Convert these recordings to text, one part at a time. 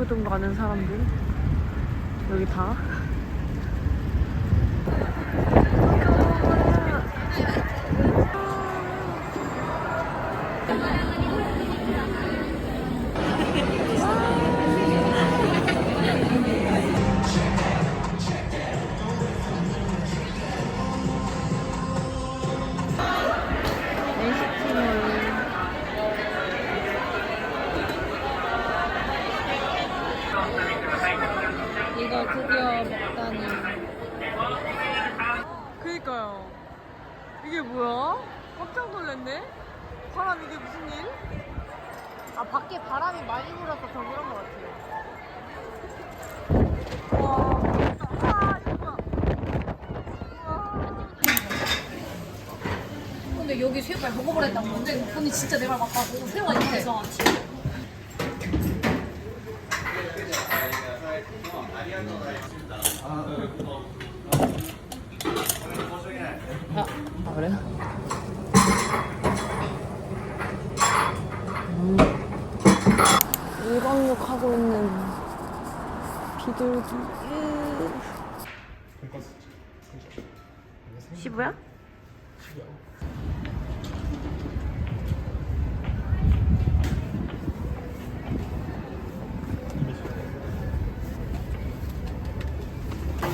도쿄동 가는 사람들? 여기 다 이거 드디어 먹다니. 그니까요. 이게 뭐야? 깜짝 놀랐네? 사람 이게 무슨 일? 아 밖에 바람이 많이 불어서 더 그런 것 같아요. 와, 아, 이거 봐. 우와. 근데 여기 새우발 먹어버렸다고 언제 언니 진짜 내 말 맞다고 새우가 있어서 아, 그래? 음. 일광욕 하고 있는 비둘기. 으. 시부야?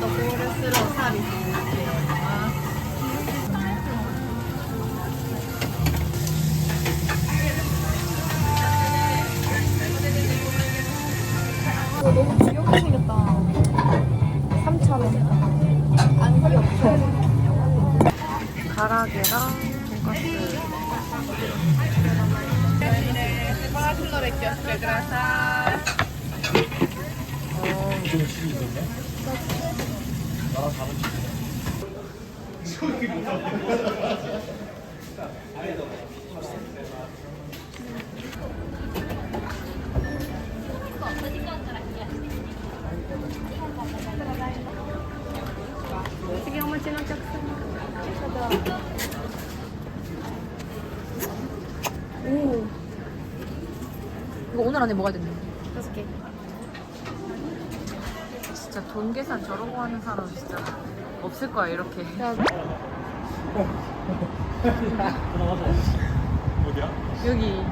고르스러운 살이 이거 너무 귀엽게 생겼다. 3,000원. 안 귀엽죠? 가라게랑 돈가스. 오늘 안에 먹어야 된대. 다섯 개. 진짜 돈 계산 저러고 하는 사람 진짜 없을 거야 이렇게. 어디야? 여기.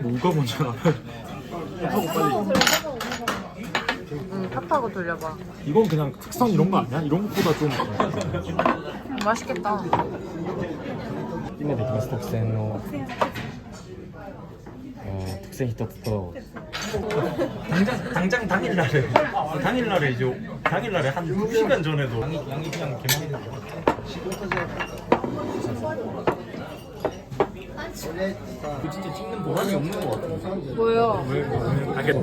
뭐가 뭔지 알아? 하고 빨리. 응, 탑하고 돌려봐. 이건 그냥 특성 이런 거 아니야? 이런 것보다 좀 맛있겠다. 今できます特選の어, 특選一つと 당장 당장 당일날에 당일날에 이제 당일날에 한 2시간 전에도 양이 양이 그냥 개망했는데. 그 진짜 찍는 보람이 없는 것 같아. 뭐요?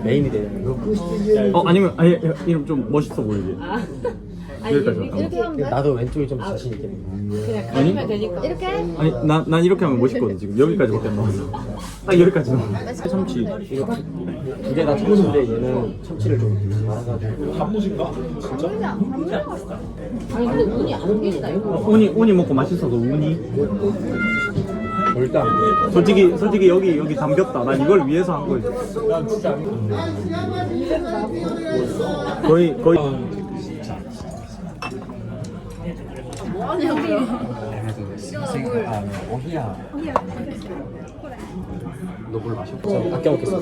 메인이 되는 어 아니면 아예 이름 좀 멋있어 보이게. 여기까지 이렇게 하면 돼? 나도 왼쪽이 좀 자신 있게 아니 되니까. 이렇게? 아니 난, 난 이렇게 하면 멋있거든 지금 여기까지밖에 안 나왔어. 딱 여기까지 나와. 참치. 이거 두개 다 참치인데 얘는 참치를 좀 말아가지고 단무진가? 진짜? 아니 근데 운이 안 깨진다 이거. 우니 우니 먹고 맛있어서 우니. 일단 솔직히 솔직히 여기 여기 담겼다. 난 이걸 위해서 한 거지. 거의 거의. 아, 오히야. 너물 마셔? 저 아껴 먹겠어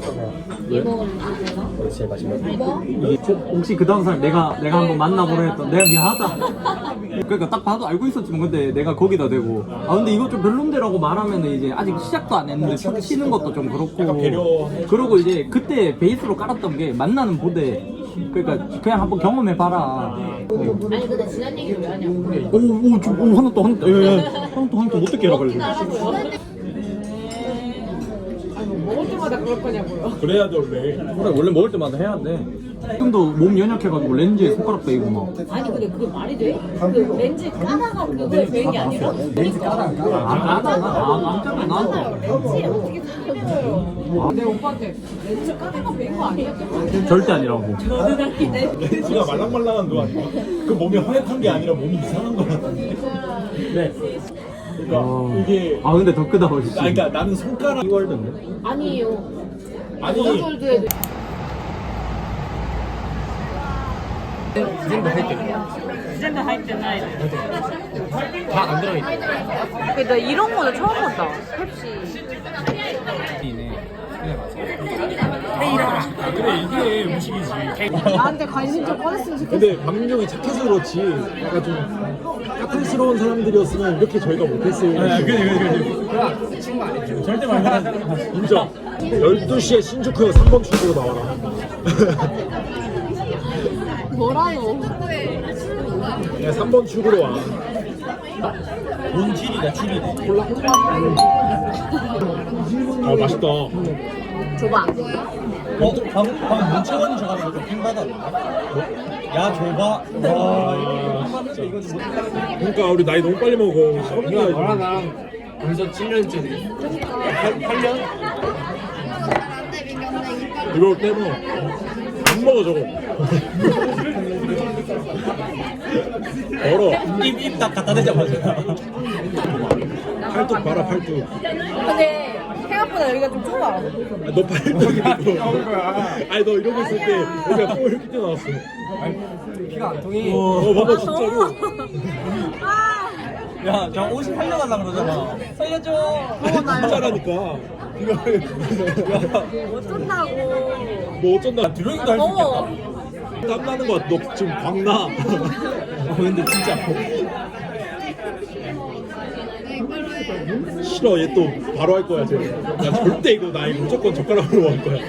얘 먹으면 안 되나? 이거 제일 맛있는 뭐? 이게 혹시 그 다음 사람 내가 내가 한번 만나보려 했던 내가 미안하다. 그러니까 딱 봐도 알고 있었지만 근데 내가 거기다 대고. 아 근데 이거 좀 별론데라고 말하면은 이제 아직 시작도 안 했는데 쳐 치는 것도 좀 그렇고. 그러고 이제 그때 베이스로 깔았던 게 만나는 보대. 그러니까 그냥 한번 경험해 봐라. 아니 근데 지난 얘기를 왜 하냐고. 오오 좀 오, 하나 또 하나 또 예, 예. 하나 또 하나 또 어떻게 해라 그래. 아니 뭐 먹을 때마다 그럴 거냐고요. 그래야 돼 원래. 그래 원래 먹을 때마다 해야 돼. 지금도 몸 연약해가지고 렌즈에 손가락 빼고 막. 아니 근데 그게 말이 돼? 그 렌즈 까다가 그거에 배인 게 아니라? 렌즈 까다. 안 까다. 안 까다. 나도. 렌즈에 어떻게 까요? 내 오빠한테 렌즈 까다가 배인 거 아니야? 절대 아니라고. 렌즈가 말랑말랑한 거 아니야? 그 몸이 허약한 게 아니라 몸이 이상한 거 같은데. 네. 그러니까 이게 아 근데 더 크다 훨씬. 아 그러니까 나는 손가락 이월드인데. 아니에요. 아니 월드에도 다안 들어있다. 근데 나 이런 거는 처음 본다. 펩시. 그래 이게 음식이지. 나한테 관심 좀 꺼냈으면 좋겠어. 근데 박민정이 착해서 그렇지. 약간 좀 까탈스러운 사람들이었으면 이렇게 저희가 못했어요. 그래 그래 그래. 친구 아니죠. 절대 말못 인정. 12시에 신주쿠역 3번 출구로 나와라. 뭐라요? 야 3번 출구로 와. 뭔 칠이다 칠이네. 콜라? 아 맛있다. 줘봐. 어? 방금 방금 문채원이 저가지고 좀킹 받았는데? 야 줘봐. 와. 진짜. 그러니까 우리 나이 너무 빨리 먹어. 이거 너랑 나랑 벌써 7년째. 8년? 이거 떼먹어. 안 먹어 저거. 얼어. 입입 딱 갖다 대자마자. 팔뚝 봐라 팔뚝. 근데 생각보다 여기가 좀 좁아. 아, 너 팔뚝이 아니 너 이러고 있을 때 여기가 또 이렇게 튀어나왔어. 피가 안 통해. 어 봐봐 진짜로. 야, 저 옷이 살려달라 그러잖아. 살려줘. 진짜라니까. 이거 어쩐다고. 뭐 어쩐다. 드로잉도 할수 더워. 있겠다. 땀 나는 거 같아. 너 지금 광 나. 어, 근데 진짜. 싫어 얘 또 바로 할 거야 쟤. 야 절대 이거 나 이거 무조건 젓가락으로 할 거야.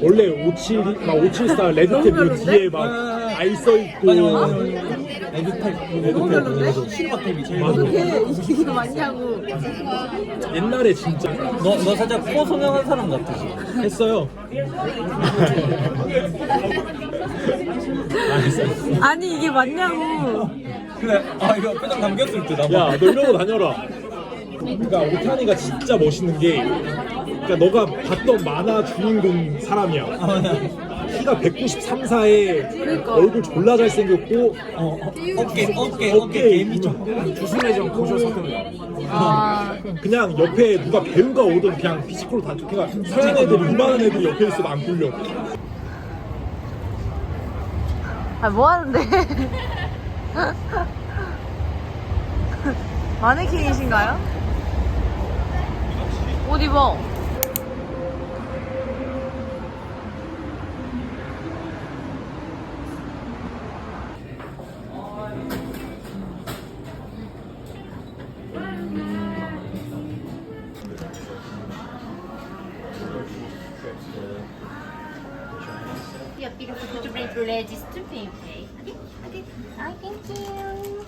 원래 57, 막574 레드탭 그 뒤에 막 아이 써 있고. 에드탭. 에드탭. 실버탭이 제일. 이렇게 이거 맞냐고. 옛날에 진짜 너, 너 살짝 코 성형한 사람 같아. 했어요. 아니 이게 맞냐고. 그래. 아, 이거 표정 남겼을 때 나. 야, 너 이러고 다녀라. 그러니까 오타니가 진짜 멋있는 게, 그러니까 너가 봤던 만화 주인공 사람이야. 키가 193사에 얼굴 졸라 잘생겼고, 어, 어, 어깨, 어깨, 어깨, 어깨 개미 좀. 주술의 좀 고조석을. 아. 그냥 옆에 누가 배우가 오든 그냥 피지컬로 다 좋게 가. 서양 애들, 이만한 애들이 옆에 있어도 안 굴려. 아, 뭐 하는데? 마네킹이신가요? 옷 입어. Photograph register pay, okay? Okay, okay. I thank you.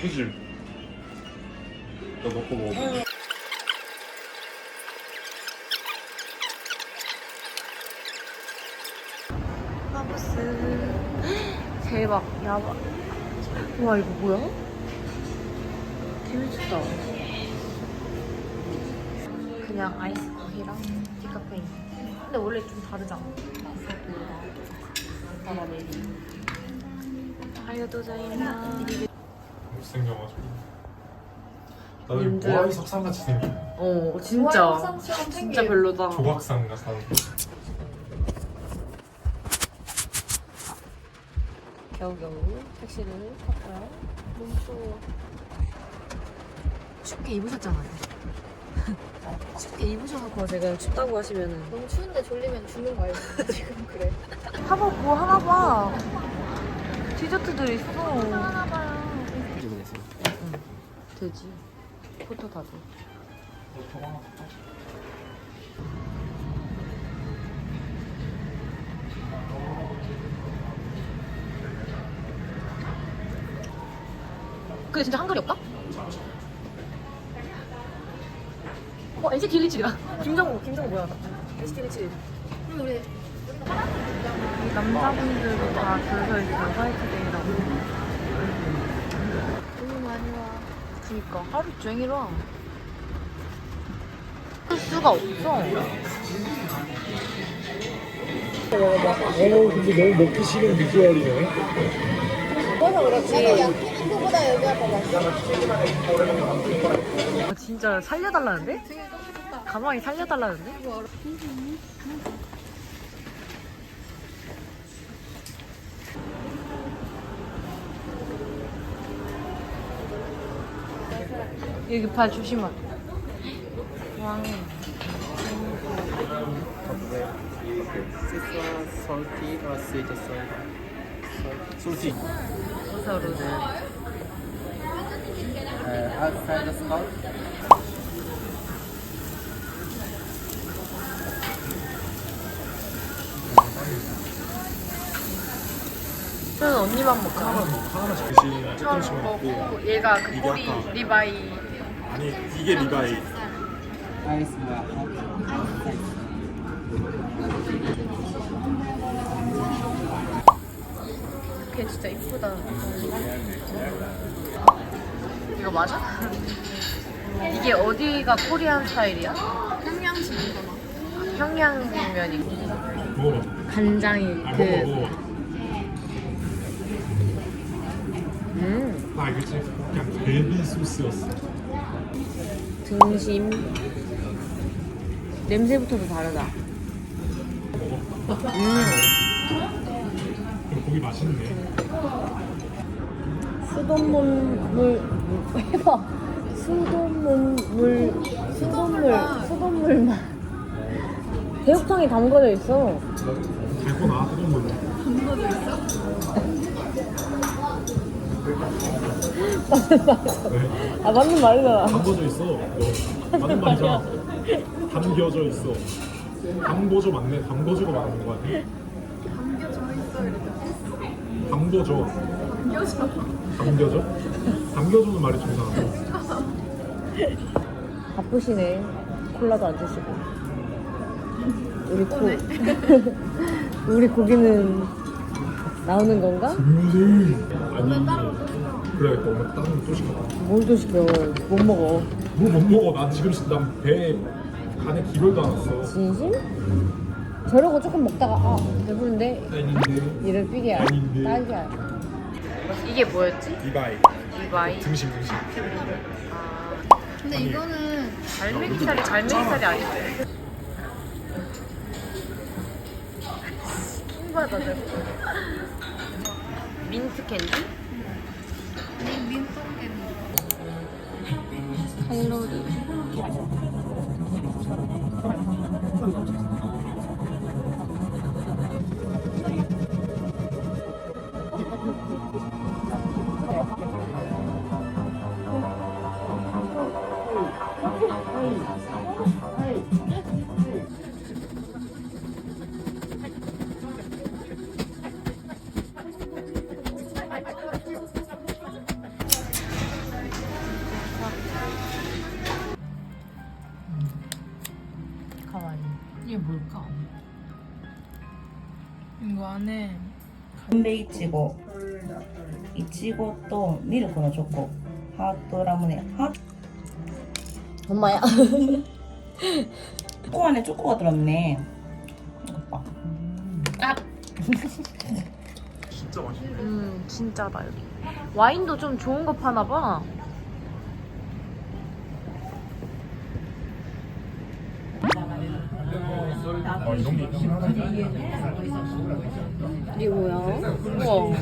그지? 너 먹고 먹어. 대박, 야바. 와, 이거 뭐야? 재밌다. 그냥 아이스 커피랑 디카페인. 근데 원래 좀 다르잖아. 아리가또자이마. 못생겨가지고. 나도 님들. 모아이 석상같이 생긴 어, 진짜. 진짜 별로다. 조각상가 사는 겨우겨우 택시를 탔고요. 너무 추워. 춥게 입으셨잖아요. 춥게 입으셔서 제가 춥다고 하시면은 너무 추운데 졸리면 죽는 거 알고 지금 그래. 하봐 뭐 하나 봐. 디저트들 있어. 하나 봐요. 되지. 포토 다 줘. 근데 진짜 한글이 없다? 어 NCT 127이다. 김정우 김정우 뭐야? NCT 127. 우리 남자분들도 다줄서 있어요 화이트데이라고. 너무 많이 와. 그니까 하루 종일 와. 할 수가 없어. 어 근데 너무 먹기 싫은 비주얼이네 아, 진짜 살려달라는데? 가방이 살려달라는데? 여기 발 조심하. 왕. salty or sweet salty? 서로들. outside the salt? 저는 언니만 먹자. 하나씩 드시 조금씩 먹고 먹고 얘가 그 이게 꼬리 아까- 리바이. 아니 이게 리바이 Ice uh, 걔 진짜 이쁘다. 이거 맞아? 이게 어디가 코리안 스타일이야? 평양식이구나. 평양냉면이 먹어봐 간장이 아그 음, 아 이거 그냥 베비 소스였어 등심 냄새부터도 다르다. 음, 고기 맛있네 수돗물 물 해봐. 수돗물 물 수돗물 수돗물 맛. 대육탕이 담궈져 있어. 달거나 뜨거운 물로 왜? 아 맞는 말이잖아. 담궈져 있어 너 맞는 말이잖아 담겨져 있어 담궈져 맞네 담궈져가 맞는 거아 니야? 담궈져 담겨져? 담겨져는 말이 좀 이상하다 바쁘시네. 콜라도 안 드시고. 우리 고 우리 고기는 나오는 건가? 아니 그래야겠다 오늘 다른 또 시켜 뭘또 시켜? 못 먹어. 뭐 못 먹어 난 지금 난 배에 간에 기별도 안 왔어 진심? 저러고 조금 먹다가 아 배부른데 아닌데 이를. 아닌데. 딸기야. 이게 뭐였지? 이바이 리바이. 등심 등심 근데 이거는 갈매기살이 갈매기살이 아니지. 신기하다. 민트 캔디? 민통게 칼로리. ちごとミルクのチョコハートラムネハート 엄마야. ここはねチョコが들었네 오빠 진짜 맛있어 음 진짜다 여기. 와인도 좀 좋은 거 파나 봐. 아 이런 게 있긴 하네 이게 뭐야? 우와.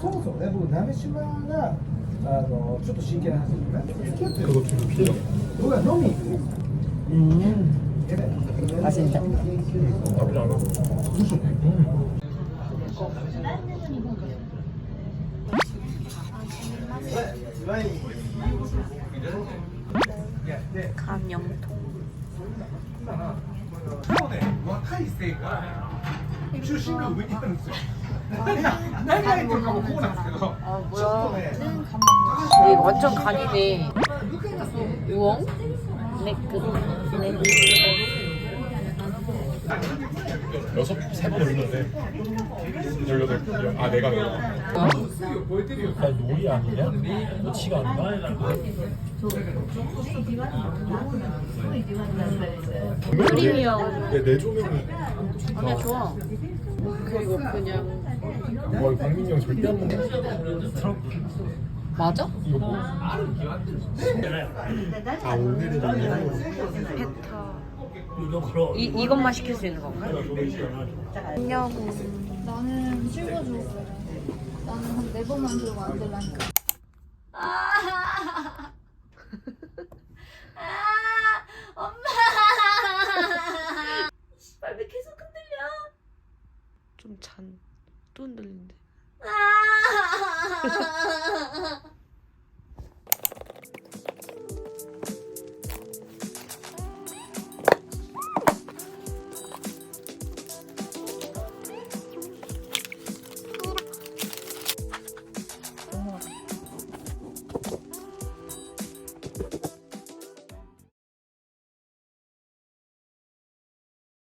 そもそもね、僕、鍋島があのちょっと真剣な話でよ、僕は飲み行く。うん忘れた。 차이 있으니까 출신은 왜냐면 나이가 들어가고 보고 났어요. 아 뭐야? 이게 완전 간이네. 우엉? 네크. 네크. 여섯 세번 올렸는데 열여덟 열- 아 내가 내가 나 요리 아니냐? 너치가 아니야? 크림이야 내 조명이 아니야 좋아. 그리고 그냥. 와 이거 광민이 형 절대 안 먹는 맞아? 이거 뭐? 아 오늘은 이, 이것만 시킬 수 있는 건가? 나는 실버 줄 거야. 나는 한 네 번만 들고 안 될라니까. 왜 계속 흔들려? 좀 잔 또 흔들린대